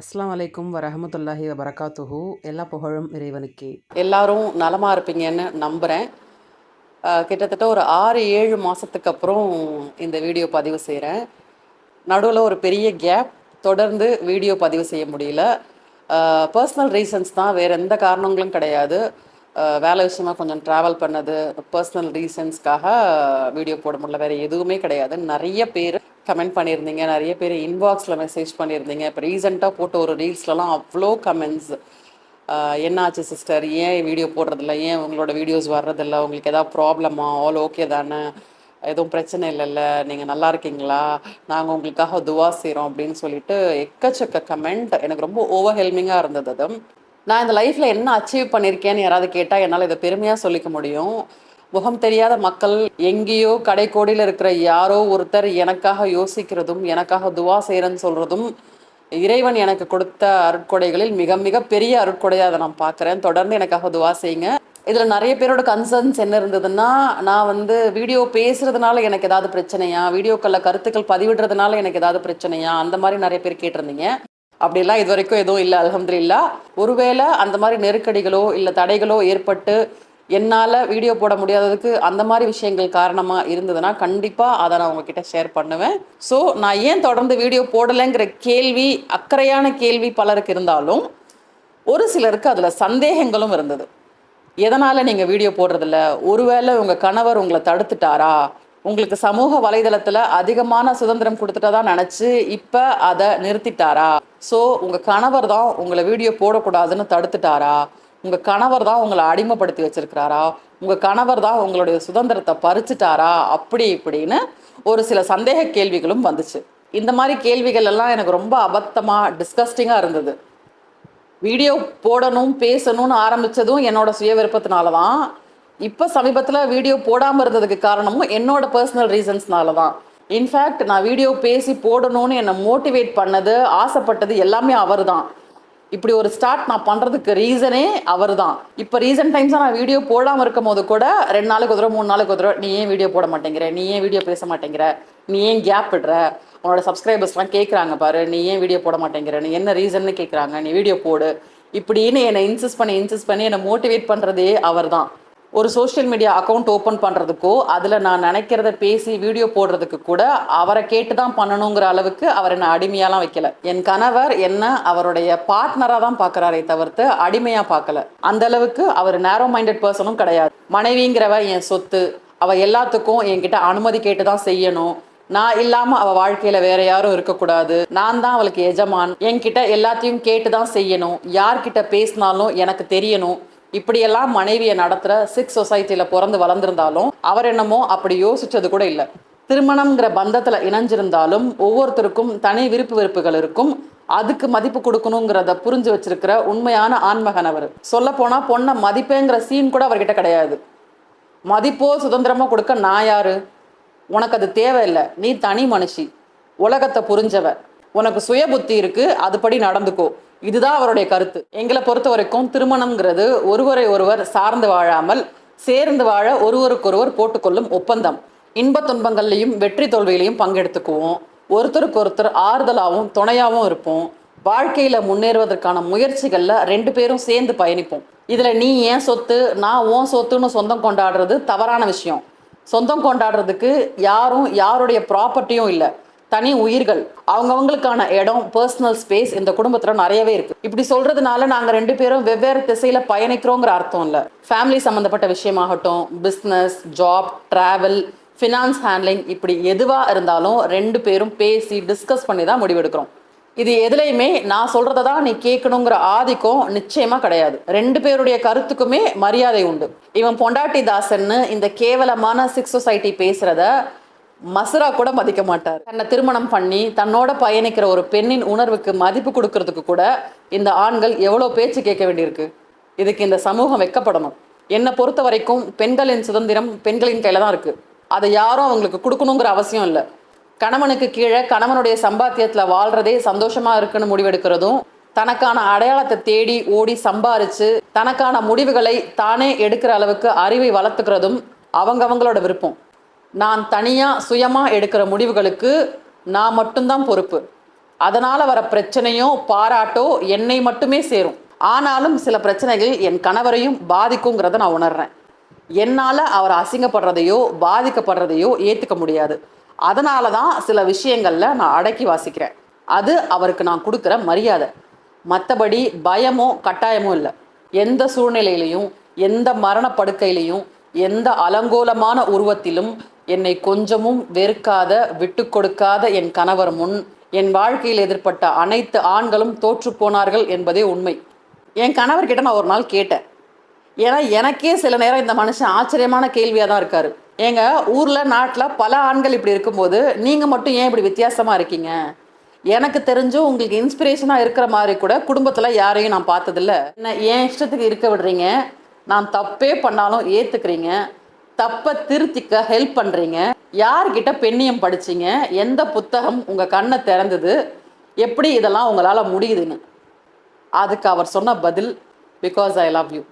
அஸ்ஸலாமு அலைக்கும் வரஹமத்துல்லாஹி வரகாத்துஹு எல்லா புகழும் இறைவனுக்கு. எல்லாரும் நலமாக இருப்பீங்கன்னு நம்புகிறேன் கிட்டத்தட்ட ஒரு ஆறு ஏழு மாதத்துக்கு அப்புறம் இந்த வீடியோ பதிவு செய்கிறேன் நடுவில் ஒரு பெரிய கேப் தொடர்ந்து வீடியோ பதிவு செய்ய முடியல. பர்சனல் ரீசன்ஸ் தான் வேறு எந்த காரணங்களும் கிடையாது. வேலை விஷயமா கொஞ்சம் ட்ராவல் பண்ணது பர்சனல் ரீசன்ஸ்க்காக வீடியோ போட முடியல வேறு எதுவுமே கிடையாது. நிறைய பேர் கமெண்ட் பண்ணியிருந்தீங்க. நிறைய பேர் இன்பாக்ஸில் மெசேஜ் பண்ணியிருந்தீங்க. இப்போ ரீசெண்டாக போட்ட ஒரு ரீல்ஸ்லலாம் அவ்வளோ கமெண்ட்ஸ் என்னாச்சு சிஸ்டர் ஏன் வீடியோ போடுறதில்ல? ஏன் உங்களோட வீடியோஸ் வர்றதில்ல? உங்களுக்கு எதாவது ப்ராப்ளமா ஆல் ஓகே தானே? எதுவும் பிரச்சனை இல்லைல்ல? நீங்கள் நல்லா இருக்கீங்களா? நாங்கள் உங்களுக்காக துவா செய்கிறோம் அப்படின்னு சொல்லிட்டு எக்கச்சக்க கமெண்ட் எனக்கு ரொம்ப ஓவர்ஹெல்மிங்காக இருந்தது அது. நான் இந்த லைஃப்பில் என்ன அச்சீவ் பண்ணியிருக்கேன்னு யாராவது கேட்டால் என்னால் இதை பெருமையாக சொல்லிக்க முடியும். முகம் தெரியாத மக்கள் எங்கேயோ கடைக்கோடியில் இருக்கிற யாரோ ஒருத்தர் எனக்காக யோசிக்கிறதும் எனக்காக துவா செய்கிறேன்னு சொல்கிறதும் இறைவன் எனக்கு கொடுத்த அருட்கொடைகளில் மிக மிக பெரிய அருட்கொடையாக அதை நான் பார்க்குறேன். தொடர்ந்து எனக்காக துவா செய்யுங்க. இதில் நிறைய பேரோட கன்சர்ன்ஸ் என்ன இருந்ததுன்னா நான் வந்து வீடியோ பேசுறதுனால எனக்கு ஏதாவது பிரச்சனையா? வீடியோக்களில் கருத்துக்கள் பதிவிடுறதுனால எனக்கு ஏதாவது பிரச்சனையா? அந்த மாதிரி நிறைய பேர் கேட்டிருந்தீங்க. அப்படிலாம் இது வரைக்கும் எதுவும் இல்லை அலமதுல்லா ஒருவேளை அந்த மாதிரி நெருக்கடிகளோ இல்லை தடைகளோ ஏற்பட்டு என்னால் வீடியோ போட முடியாததுக்கு அந்த மாதிரி விஷயங்கள் காரணமாக இருந்ததுன்னா கண்டிப்பாக அதை நான் உங்ககிட்ட ஷேர் பண்ணுவேன். ஸோ நான் ஏன் தொடர்ந்து வீடியோ போடலைங்கிற கேள்வி அக்கறையான கேள்வி பலருக்கு இருந்தாலும் ஒரு சிலருக்கு அதில் சந்தேகங்களும் இருந்தது. எதனால் நீங்கள் வீடியோ போடுறதில்ல? ஒருவேளை உங்கள் கணவர் உங்களை தடுத்துட்டாரா? உங்களுக்கு சமூக வலைதளத்தில் அதிகமான சுதந்திரம் கொடுத்துட்டதா நினச்சி இப்போ அதை நிறுத்திட்டாரா? ஸோ உங்கள் கணவர் தான் உங்களை வீடியோ போடக்கூடாதுன்னு தடுத்துட்டாரா? உங்கள் கணவர் தான் உங்களை அடிமைப்படுத்தி வச்சிருக்கிறாரா? உங்கள் கணவர் தான் உங்களுடைய சுதந்திரத்தை பறிச்சுட்டாரா? அப்படி இப்படின்னு ஒரு சில சந்தேக கேள்விகளும் வந்துச்சு. இந்த மாதிரி கேள்விகள் எல்லாம் எனக்கு ரொம்ப அபத்தமாக டிஸ்கஸ்டிங்காக இருந்தது. வீடியோ போடணும் பேசணும்னு ஆரம்பிச்சதும் என்னோட சுய விருப்பத்தினால தான் இப்போ சமீபத்தில் வீடியோ போடாமல் இருந்ததுக்கு காரணமும் என்னோட பர்சனல் ரீசன்ஸ்னால தான் இன்ஃபேக்ட் நான் வீடியோ பேசி போடணும்னு என்னை மோட்டிவேட் பண்ணது ஆசைப்பட்டது எல்லாமே அவர் தான் இப்படி ஒரு ஸ்டார்ட் நான் பண்ணுறதுக்கு ரீசனே அவர் தான் இப்போ ரீசன்ட் டைம்ஸாக நான் வீடியோ போடாமல் இருக்கும் போது கூட ரெண்டு நாளுக்கு ஒரு தடவை மூணு நாளுக்கு ஒரு நீ ஏன் வீடியோ போட மாட்டேங்கிற? நீ ஏன் வீடியோ பேச மாட்டேங்கிற? நீ ஏன் கேப் விடுற? உன்னோட சப்ஸ்கிரைபர்ஸ்லாம் கேட்குறாங்க பாரு நீ ஏன் வீடியோ போட மாட்டேங்கிற? நீ என்ன ரீசன்னு கேட்குறாங்க நீ வீடியோ போடு. இப்படின்னு என்னை இன்சிஸ்ட் பண்ணி இன்சிஸ்ட் பண்ணி என்னை மோட்டிவேட் பண்ணுறதே அவர் தான் ஒரு சோஷியல் மீடியா அக்கௌண்ட் ஓப்பன் பண்ணுறதுக்கோ அதில் நான் நினைக்கிறத பேசி வீடியோ போடுறதுக்கு கூட அவரை கேட்டு தான் பண்ணணுங்கிற அளவுக்கு அவர் என்னை அடிமையாலாம் வைக்கல. என் கணவர் என்ன அவருடைய பார்ட்னராக தான் பார்க்குறாரே தவிர்த்து அடிமையாக பார்க்கல. அந்த அளவுக்கு அவர் நேரோ மைண்டட் பர்சனும் கிடையாது. மனைவிங்கிறவ என் சொத்து அவள் எல்லாத்துக்கும் என்கிட்ட அனுமதி கேட்டு தான் செய்யணும். நான் இல்லாம அவ வாழ்க்கையில வேற யாரும் இருக்கக்கூடாது. நான் தான் அவளுக்கு எஜமான். என்கிட்ட எல்லாத்தையும் கேட்டு தான் செய்யணும். யார்கிட்ட பேசினாலும் எனக்கு தெரியணும். இப்படியெல்லாம் மனைவியை நடத்துகிற சிக்ஸ் சொசைட்டியில் பிறந்து வளர்ந்திருந்தாலும் அவர் என்னமோ அப்படி யோசிச்சது கூட இல்லை. திருமணம்ங்கிற பந்தத்தில் இணைஞ்சிருந்தாலும் ஒவ்வொருத்தருக்கும் தனி விருப்பு வெறுப்புகள் இருக்கும். அதுக்கு மதிப்பு கொடுக்கணுங்கிறத புரிஞ்சு வச்சிருக்கிற உண்மையான ஆன்மகன் அவர். சொல்ல போனால் பொண்ணை மதிப்பேங்கிற சீன் கூட அவர்கிட்ட கிடையாது. மதிப்போ சுதந்திரமோ கொடுக்க நான் யாரு? உனக்கு அது தேவையில்லை. நீ தனி மனுஷி. உலகத்தை புரிஞ்சவ. உனக்கு சுய புத்தி இருக்கு அதுபடி நடந்துக்கோ. இதுதான் அவருடைய கருத்து. எங்களை பொறுத்த வரைக்கும் திருமணம்ங்கிறது ஒருவரை ஒருவர் சார்ந்து வாழாமல் சேர்ந்து வாழ ஒருவருக்கொருவர் போட்டுக்கொள்ளும் ஒப்பந்தம். இன்பத் துன்பங்கள்லையும் வெற்றி தோல்வியிலையும் பங்கெடுத்துக்குவோம். ஒருத்தருக்கு ஒருத்தர் ஆறுதலாகவும் துணையாகவும் இருப்போம். வாழ்க்கையில முன்னேறுவதற்கான முயற்சிகளில் ரெண்டு பேரும் சேர்ந்து பயணிப்போம். இதில் நீ ஏன் சொத்து நான் ஓன் சொத்துன்னு சொந்தம் கொண்டாடுறது தவறான விஷயம். சொந்தம் கொண்டாடுறதுக்கு யாரும் யாருடைய ப்ராப்பர்ட்டியும் இல்லை. தனி உயிர்கள் அவங்கவுங்களுக்கான இடம் பர்சனல் ஸ்பேஸ் இந்த குடும்பத்துல நிறையவே இருக்கு. இப்படி சொல்றதுனால நாங்க ரெண்டு பேரும் வெவ்வேறு திசையில பயணிக்கிறோங்கிற அர்த்தம் இல்ல. ஃபேமிலி சம்பந்தப்பட்ட விஷயமாகட்டும் business job travel finance handling இப்படி எதுவா இருந்தாலும் ரெண்டு பேரும் பேசி டிஸ்கஸ் பண்ணி தான் முடிவெடுக்கிறோம் இது எதுலையுமே நான் சொல்கிறத தான் நீ கேட்கணுங்கிற ஆதிக்கம் நிச்சயமா கிடையாது. ரெண்டு பேருடைய கருத்துக்குமே மரியாதை உண்டு. இவன் பொண்டாட்டி தாசன்னு இந்த கேவலமான சிக்ஸ் சொசைட்டி பேசுறத மசுரா கூட மதிக்க மாட்டார். தன்னை திருமணம் பண்ணி தன்னோட பயணிக்கிற ஒரு பெண்ணின் உணர்வுக்கு மதிப்பு கொடுக்கறதுக்கு கூட இந்த ஆண்கள் எவ்வளோ பேச்சு கேட்க வேண்டியிருக்கு. இதுக்கு இந்த சமூகம் வெக்கப்படணும் என்னை பொறுத்த வரைக்கும் பெண்களின் சுதந்திரம் பெண்களின் கையில தான் இருக்கு. அதை யாரும் அவங்களுக்கு கொடுக்கணுங்கிற அவசியம் இல்லை. கணவனுக்கு கீழே கணவனுடைய சம்பாத்தியத்தில் வாழ்றதே சந்தோஷமா இருக்குன்னு முடிவெடுக்கிறதும் தனக்கான அடையாளத்தை தேடி ஓடி சம்பாரிச்சு தனக்கான முடிவுகளை தானே எடுக்கிற அளவுக்கு அறிவை வளர்த்துக்கிறதும் அவங்கவங்களோட விருப்பம். நான் தனியாக சுயமாக எடுக்கிற முடிவுகளுக்கு நான் மட்டும்தான் பொறுப்பு. அதனால் வர பிரச்சனையோ பாராட்டோ என்னை மட்டுமே சேரும். ஆனாலும் சில பிரச்சனைகள் என் கணவரையும் பாதிக்குங்கிறத நான் உணர்றேன். என்னால் அவர் அசிங்கப்படுறதையோ பாதிக்கப்படுறதையோ ஏற்றுக்க முடியாது. அதனால தான் சில விஷயங்களில் நான் அடக்கி வாசிக்கிறேன். அது அவருக்கு நான் கொடுக்குற மரியாதை. மற்றபடி பயமோ கட்டாயமோ இல்லை. எந்த சூழ்நிலையிலையும் எந்த மரணப்படுக்கையிலையும் எந்த அலங்கோலமான உருவத்திலும் என்னை கொஞ்சமும் வெறுக்காத விட்டு கொடுக்காத என் கணவர் முன் என் வாழ்க்கையில் எதிர்ப்பட்ட அனைத்து ஆண்களும் தோற்று போனார்கள் என்பதே உண்மை. என் கணவர்கிட்ட நான் ஒரு நாள் கேட்டேன். ஏன்னா எனக்கே சில நேரம் இந்த மனுஷன் ஆச்சரியமான கேள்வியாக தான் இருக்காரு. ஏங்க ஊரில் நாட்டில் பல ஆண்கள் இப்படி இருக்கும்போது நீங்கள் மட்டும் ஏன் இப்படி வித்தியாசமாக இருக்கீங்க? எனக்கு தெரிஞ்சும் உங்களுக்கு இன்ஸ்பிரேஷனாக இருக்கிற மாதிரி கூட குடும்பத்தில் யாரையும் நான் பார்த்ததில்ல. என்ன என் இஷ்டத்துக்கு இருக்க விடுறீங்க? நான் தப்பே பண்ணாலும் ஏற்றுக்கிறீங்க தப்பை திருத்திக்க ஹெல்ப் பண்ணுறீங்க யார்கிட்ட பெண்ணியம் படிச்சீங்க? எந்த புத்தகம் உங்கள் கண்ணை திறந்தது? எப்படி இதெல்லாம் உங்களால் முடியுதுன்னு? அதுக்கு அவர் சொன்ன பதில் பிகாஸ் ஐ லவ் யூ